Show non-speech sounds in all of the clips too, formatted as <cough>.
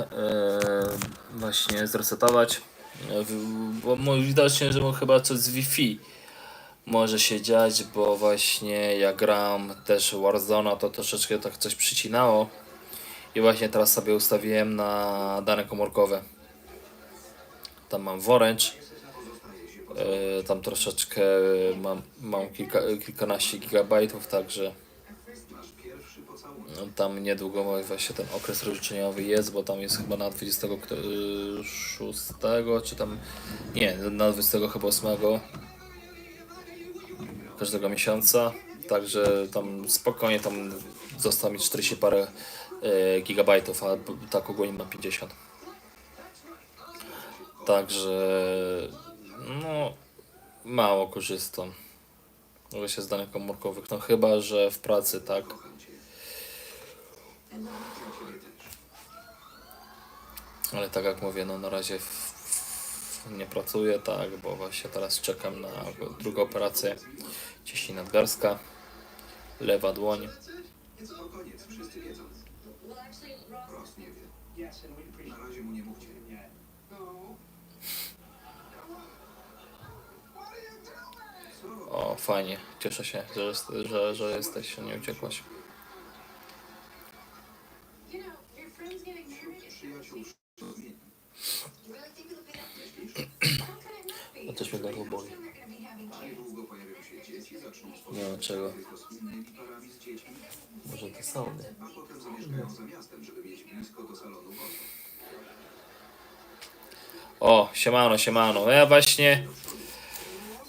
e, właśnie zresetować. E, Bo widocznie, że chyba coś z Wi-Fi może się dziać, bo właśnie jak gram też Warzona, to troszeczkę tak coś przycinało. I właśnie teraz sobie ustawiłem na dane komórkowe. Tam mam Orange. Tam troszeczkę mam, mam kilka, kilkanaście gigabajtów, także tam niedługo właśnie ten okres rozliczeniowy jest, bo tam jest chyba na 26 czy tam nie, na 20 chyba 8 każdego miesiąca. Także tam spokojnie tam zostało mi 40 parę e, gigabajtów, a tak ogólnie mam 50. Także no mało korzystam. Właśnie z danych komórkowych. No chyba, że w pracy tak. Ale tak jak mówię, no na razie nie pracuję, tak, bo właśnie teraz czekam na drugą operację ciśnienia nadgarska, lewa dłoń. O, fajnie, cieszę się, że, że, że jesteś, nie uciekłaś. O, siemano, siemano. Ja właśnie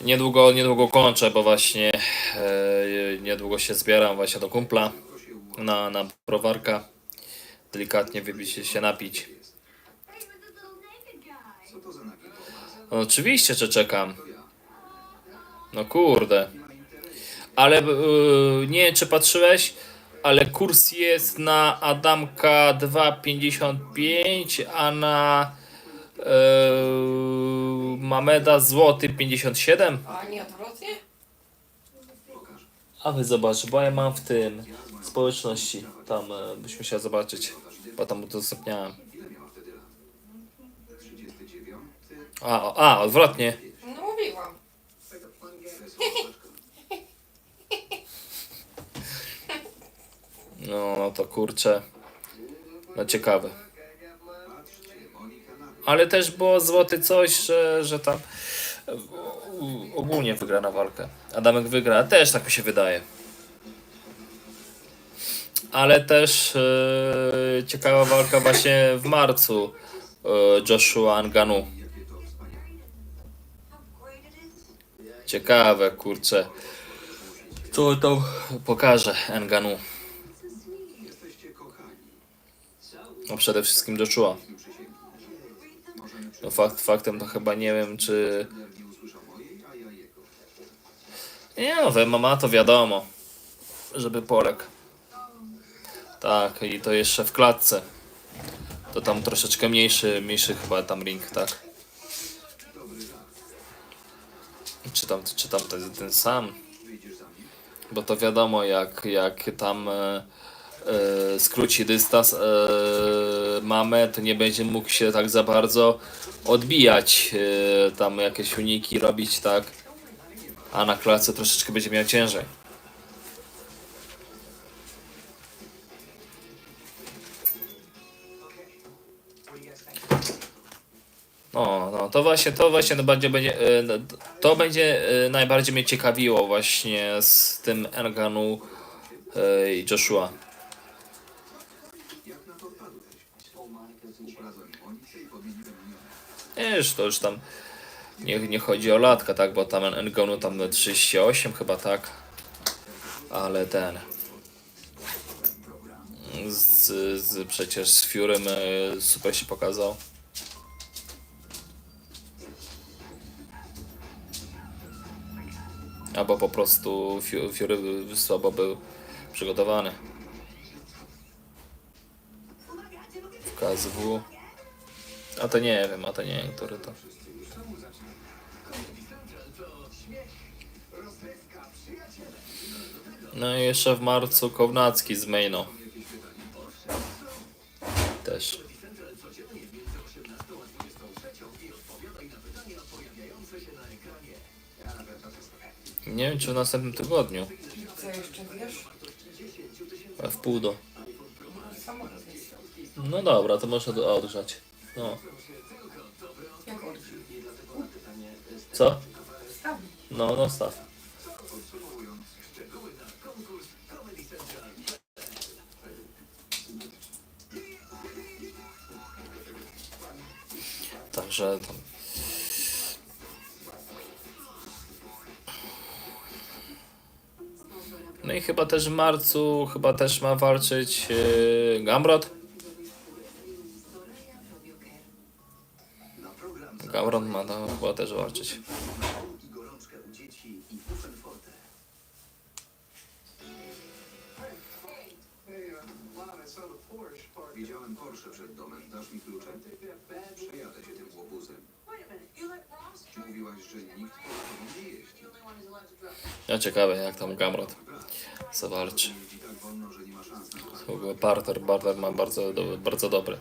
niedługo, niedługo kończę, bo właśnie e, niedługo się zbieram właśnie do kumpla na, na browarka. Delikatnie wybić się, napić. No, oczywiście, że czekam. No kurde. Ale yy, nie czy patrzyłeś, ale kurs jest na Adamka 2,55, a na yy, Mameda złoty 57. A nie odwrotnie? A wy zobacz, bo ja mam w tym społeczności. Tam e, byśmy chcieli zobaczyć, bo tam udostępniałem. A, a, odwrotnie. No mówiłam. No, no to kurczę. No ciekawe. Ale też było złoty coś, że, że tam e, ogólnie wygra na walkę. Adamek wygra, też tak mi się wydaje. Ale też e, ciekawa walka właśnie w marcu e, Joshua Nganu. Ciekawe, kurczę. Co to pokaże Nganu? No przede wszystkim Joshua. No fakt faktem to chyba nie wiem czy... Nie no, we MMA to wiadomo, żeby Polek. Tak, i to jeszcze w klatce. To tam troszeczkę mniejszy, mniejszy chyba tam ring, tak? Czy tam, czy tam to jest ten sam? Bo to wiadomo, jak, jak tam e, e, skróci dystans e, mamy, to nie będzie mógł się tak za bardzo odbijać, e, tam jakieś uniki robić, tak? A na klatce troszeczkę będzie miał ciężej. No, no, to właśnie, to właśnie no, będzie, będzie, e, no, to będzie e, najbardziej mnie ciekawiło właśnie z tym Enganu e, i Joshua. Już to już tam nie, nie chodzi o latka, tak, bo tam Enganu tam 38 chyba, tak, ale ten z, z przecież z Furym e, super się pokazał. Albo po prostu Fu- Fury słabo był przygotowany. W KSW to nie wiem, a to nie wiem, który to. No i jeszcze w marcu Kownacki z Maino. Też. Nie wiem, czy w następnym tygodniu. Co jeszcze wiesz? W pół do. No, no dobra, to można odgrzać. No. Co? No, no staw. Także tam. No i chyba też w marcu chyba też ma walczyć yy, Gamrot. Chyba też walczyć. Widziałem Porsche przed domem. Dasz mi klucze? Przejadę się tym łobuzem. Mówiłaś, że nikt tobą nie jeździ. Ja ciekawe jak tam Gamrot zawalczy. W ogóle Barter, Barter ma bardzo, do, bardzo dobry.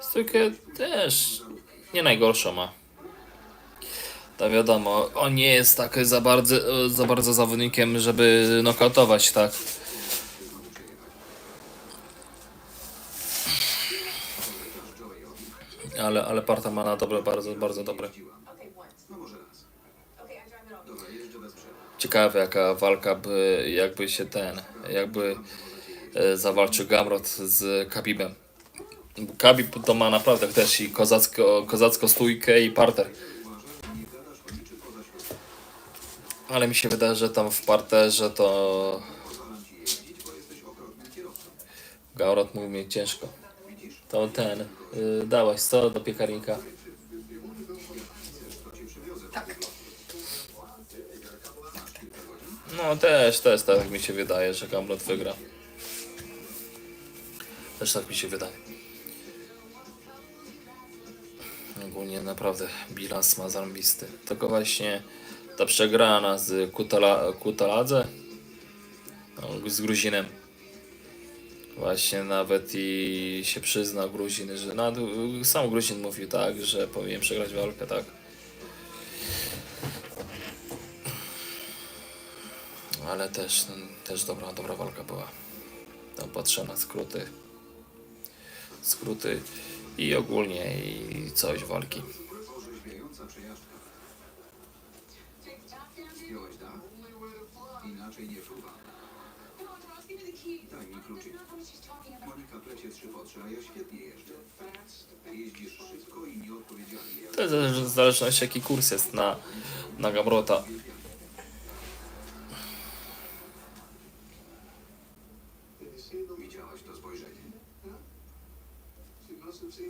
Stójkę też nie najgorszą ma. To wiadomo, on nie jest tak za bardzo, za bardzo zawodnikiem, żeby nokautować, tak. Ale, ale Parta ma na dobre, bardzo, bardzo dobre. Ciekawe jaka walka by, jakby się ten, jakby e, zawalczył Gamrot z Khabibem. Bo Khabib to ma naprawdę też i kozacko, kozacko stójkę i parter. Ale mi się wydaje, że tam w parterze to. Gamrot mógł mieć ciężko. To ten, y, dałeś 100 do piekarnika. Tak. No też, też tak mi się wydaje, że Gamrot wygra. Też tak mi się wydaje. Ogólnie naprawdę bilans ma zarąbisty. Tylko właśnie ta przegrana z Kutala, Kutaladze no, z Gruzinem. Właśnie nawet i się przyznał Gruzin, że sam Gruzin mówił tak, że powinien przegrać walkę, tak. Ale też, też dobra, dobra walka była. Tam patrzę na skróty. Skróty i ogólnie i całość walki. Dach? Inaczej nie fruwa. Daj mi kluczyk. Monika plecie trzy potrze, a ja świetnie jeżdżę. Jeździsz szybko i nieodpowiedzialnie. To jest w zależności jaki kurs jest na, na Gamrota. Widziałaś to spojrzenie?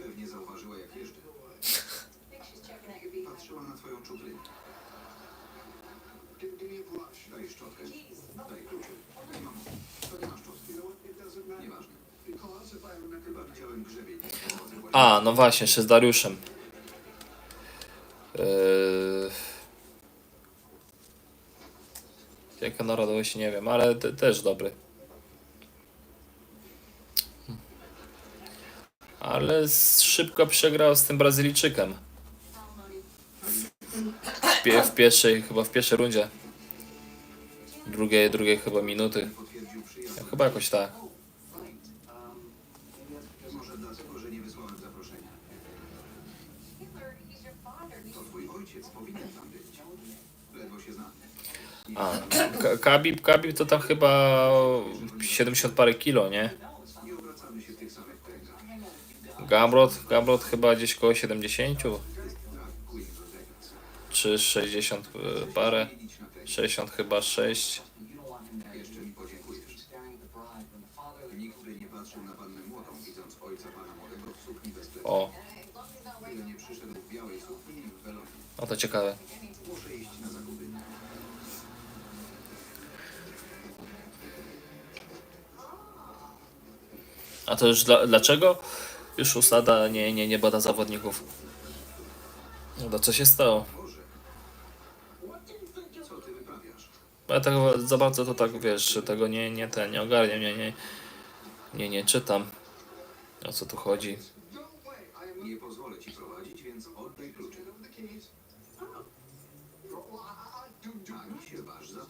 Pewnie zauważyła, jak jeżdżę. Patrzyła na twoją czuprynę. Daj szczotkę. Daj kluczyk. Mam. To nie masz szczotki. Nieważne. Chyba widziałem grzebień. Pochodzę właśnie- A, no właśnie, jeszcze z Dariuszem. Yy... Jaka narodowość nie wiem, ale te, też dobry. Ale szybko przegrał z tym Brazylijczykiem. W, pie, w pierwszej, chyba w pierwszej rundzie. Drugiej, drugiej chyba minuty. Chyba jakoś tak. Może dlatego, że nie wysłałem zaproszenia. To twój ojciec powinien tam być. Ledwo się znamy. A, Ka- Khabib, Khabib to tam chyba 70 parę kilo, nie? Gamrot, Gamrot chyba gdzieś koło 70 Tak, Queen Rodriguez. czy 60 y, parę. 60 chyba 6. Jeszcze mi podziękujesz. Nikt A to już dla, dlaczego? Już usada nie, nie, nie bada zawodników. No to co się stało? Ja tego za bardzo to tak wiesz, tego nie, nie, ten, nie ogarniam, nie, nie, nie, nie czytam. O co tu chodzi? Nie pozwolę ci prowadzić, więc oddaj klucze. Ani się waż za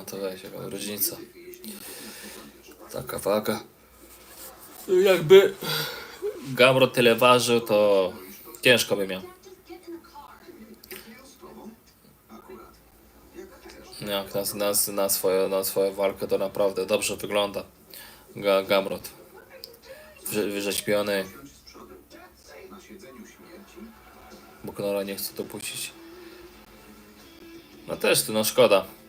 No to weź, różnica. Taka waga. Jakby Gamrot tyle ważył, to ciężko by miał. Jak na, swoje, na swoją walkę to naprawdę dobrze wygląda. Ga, Gamrot. Wyrzeźbiony. Buknora nie chce dopuścić. No też no szkoda.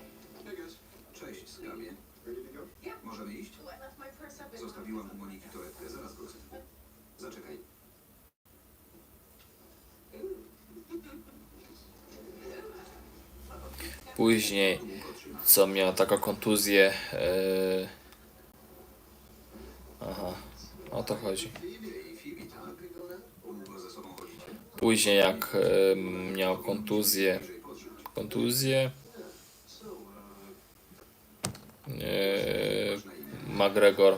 Później, co miał taką kontuzję. Yy... Aha, o to chodzi. Później, jak yy, miał kontuzję. Kontuzję. Yy, McGregor,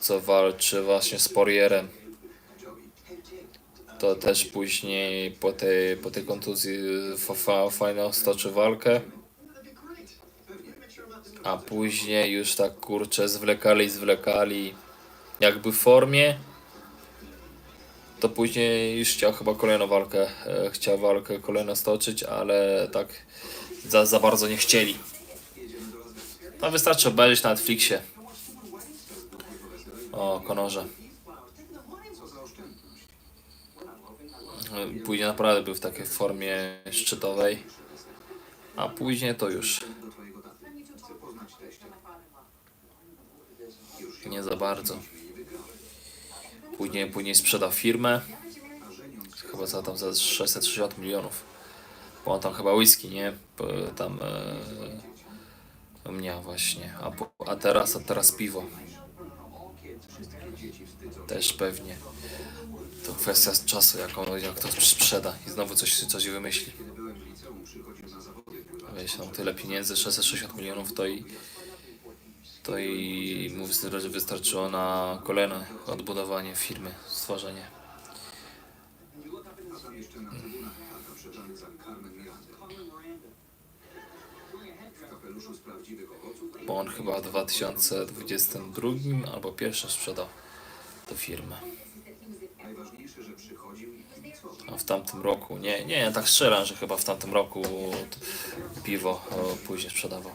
co walczy właśnie z Porierem. To też później po tej, po tej kontuzji fa- fajną stoczył walkę. A później już tak kurczę zwlekali, zwlekali. Jakby w formie. To później już chciał chyba kolejną walkę. E, chciał walkę kolejną stoczyć, ale tak za, za bardzo nie chcieli. No wystarczy obejrzeć na Netflixie. O, Konorze. Co za oszczędność. Później naprawdę był w takiej formie szczytowej. A później to już nie za bardzo. Później, później sprzedał firmę. Chyba za tam za 660 milionów. Bo on tam chyba whisky, nie? Tam e, miał właśnie. A, a teraz a teraz piwo. Też pewnie. To kwestia czasu, jak, on, jak to sprzeda i znowu coś, coś wymyśli. Kiedy byłem w liceum, przychodził na zawody pływacze. Weź no tyle pieniędzy, 660 milionów to i to i mu wystar- wystarczyło na kolejne odbudowanie firmy, stworzenie. Bo on chyba w 2022 albo pierwszy sprzedał tę firmę. W tamtym roku, nie, nie, tak strzelam, że chyba w tamtym roku piwo o, później sprzedawał.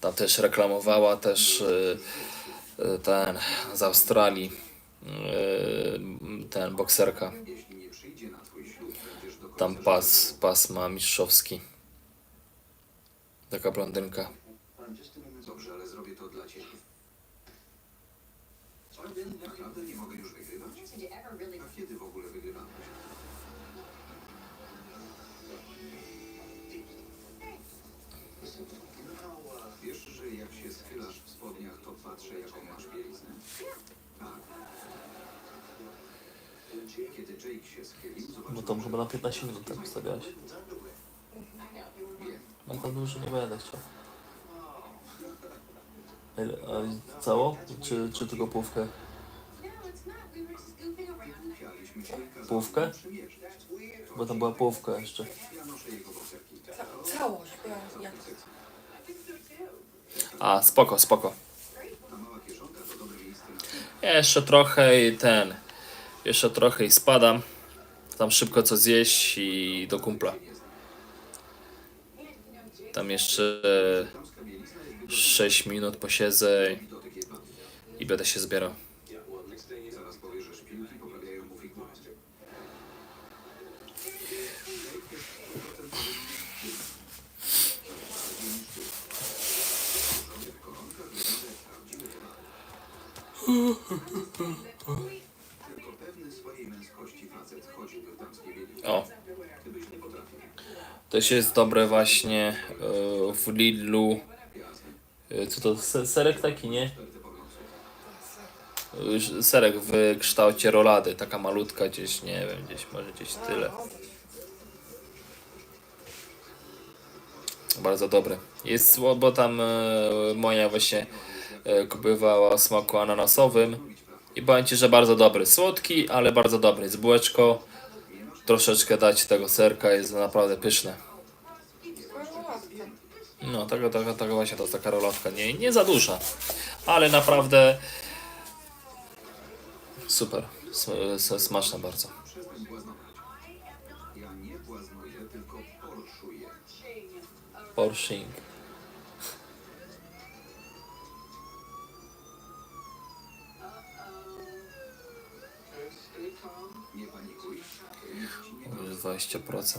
Tam też reklamowała też y, y, ten z Australii ten bokserka. Tam pas, pas ma mistrzowski. Taka blondynka. No to chyba na 15 minut tak ustawiałeś. No to dużo nie będę chciał. A cało? Czy, czy tylko kazać Połówkę? Bo tam była połówka jeszcze. Ca- całość. A, spoko, spoko. Jeszcze trochę i ten. Jeszcze trochę i spadam. Tam szybko co zjeść i do kumpla. Tam jeszcze damska bielizna jest 6 minut posiedzę i będę się zbierał. <laughs> też jest dobre właśnie e, w Lidlu. E, Co to, se- serek taki, nie? E, Serek w kształcie rolady, taka malutka gdzieś, nie wiem, gdzieś może gdzieś tyle. Bardzo dobre. Jest słabo tam moja właśnie kupowała smaku ananasowym i powiem Ci, że bardzo dobry. Słodki, ale bardzo dobry. Z bułeczką troszeczkę dać tego serka, jest naprawdę pyszne. No, taka, taka, taka właśnie to jest taka nie, nie za duża, ale naprawdę super, smaczna bardzo. Przestań 20%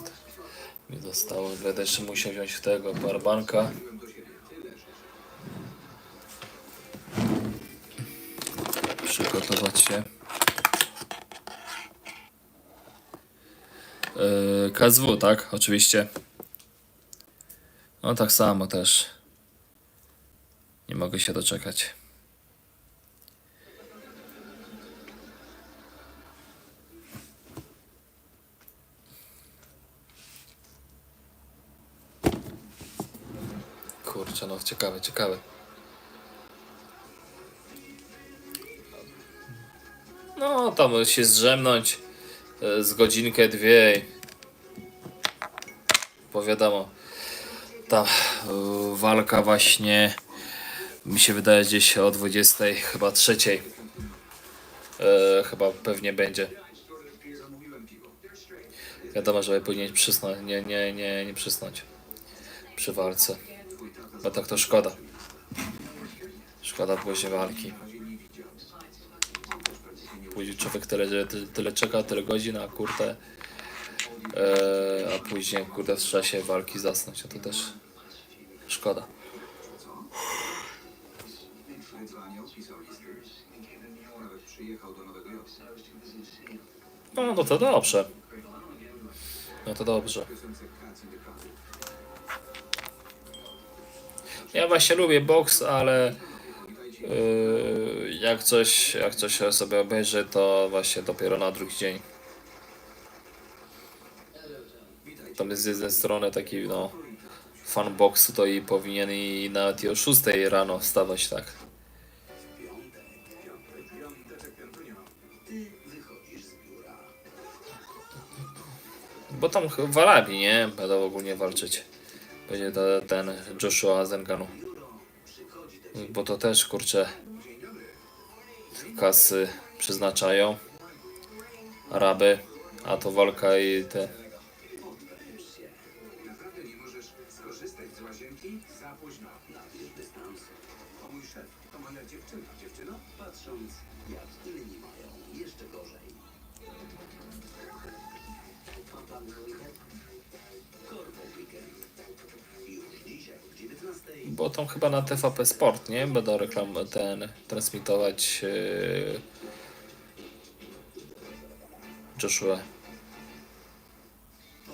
mi zostało. Będę jeszcze musiał wziąć tego rzeczy. Przygotować się. Yy, tak? Oczywiście. No tak samo też. Nie mogę się doczekać. Kurczę, no ciekawe, ciekawe. No, tam się zdrzemnąć e, z godzinkę, dwie. Bo wiadomo, ta e, walka właśnie mi się wydaje gdzieś o 20, chyba trzeciej. E, chyba pewnie będzie. Wiadomo, że powinien przysnąć, nie, nie, nie, nie przysnąć przy walce. Bo tak to szkoda. Szkoda później walki. Później człowiek tyle, tyle, czeka, tyle godzin, a kurde, a później kurde w czasie walki zasnąć, a to też szkoda. No, no to dobrze. No to dobrze. Ja właśnie lubię boks, ale yy, jak coś, jak coś sobie obejrzę, to właśnie dopiero na drugi dzień. Tam jest z jednej strony taki no fan boksu, to i powinien i nawet i o 6 rano wstawać, tak. Bo tam w Arabii, nie? Będą ogólnie walczyć. Będzie to, ten Joshua Zenganu. Bo to też, kurczę, kasy przeznaczają. Araby, a to walka i te... Bo tam chyba na TVP Sport, nie? Będą reklam ten transmitować yy, Joshua.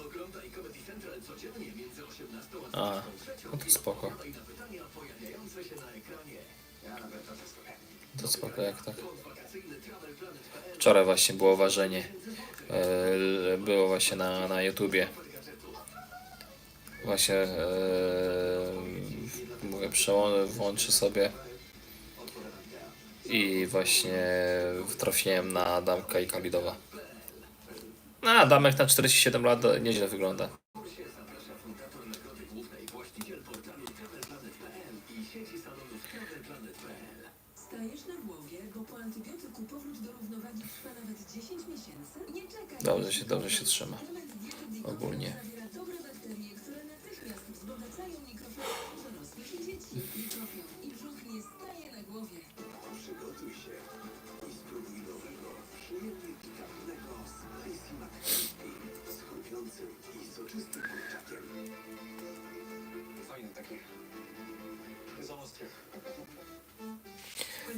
Oglądaj Comedy Central codziennie między 18 A, no to spoko. to spoko jak tak. Wczoraj właśnie było ważenie. Yy, było właśnie na, na YouTubie. Właśnie yy, włączę sobie. I właśnie trafiłem na Adamka i Kalidowa. No, Adamek na 47 lat nieźle wygląda. Stajesz na głowie, bo po antybiotyku powrót do równowagi trwa nawet 10 miesięcy? Nie czekaj. Dobrze się, dobrze się trzyma. Ogólnie. Soczystym kurczakiem. Fajny taki. Z.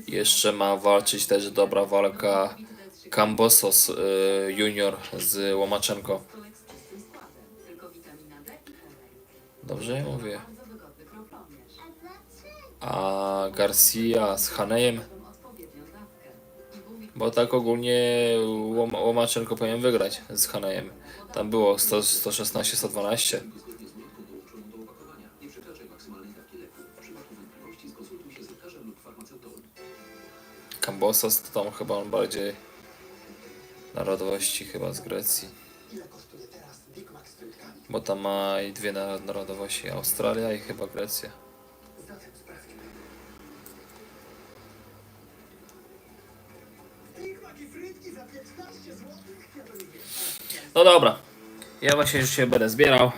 Jeszcze ma walczyć też dobra walka Kambosos y, Junior z Łomaczenko. Stołek z czystym składem, tylko witamina D i olej. Dobrze mówię. Bardzo wygodny kroplomierz. A Garcia z Hanejem, bo tak ogólnie Łom, Łomaczenko powinien wygrać z Hanejem. Tam było 100, 116, 112. dołączoną do opakowania. Nie przekraczaj maksymalnej dawki leku. W przypadku wątpliwości skonsultuj się z lekarzem lub farmaceutą. Kambosos to tam chyba on bardziej narodowości chyba z Grecji. Bo tam ma i dwie na- narodowości, Australia i chyba Grecja. No dobra. Ja właśnie już się będę zbierał.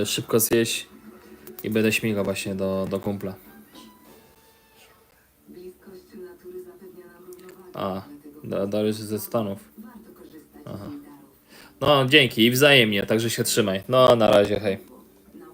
Yy, szybko zjeść. I będę śmigał właśnie do, do kumpla. A, Dariusz ze Stanów. Aha. No dzięki i wzajemnie, także się trzymaj. No na razie, hej.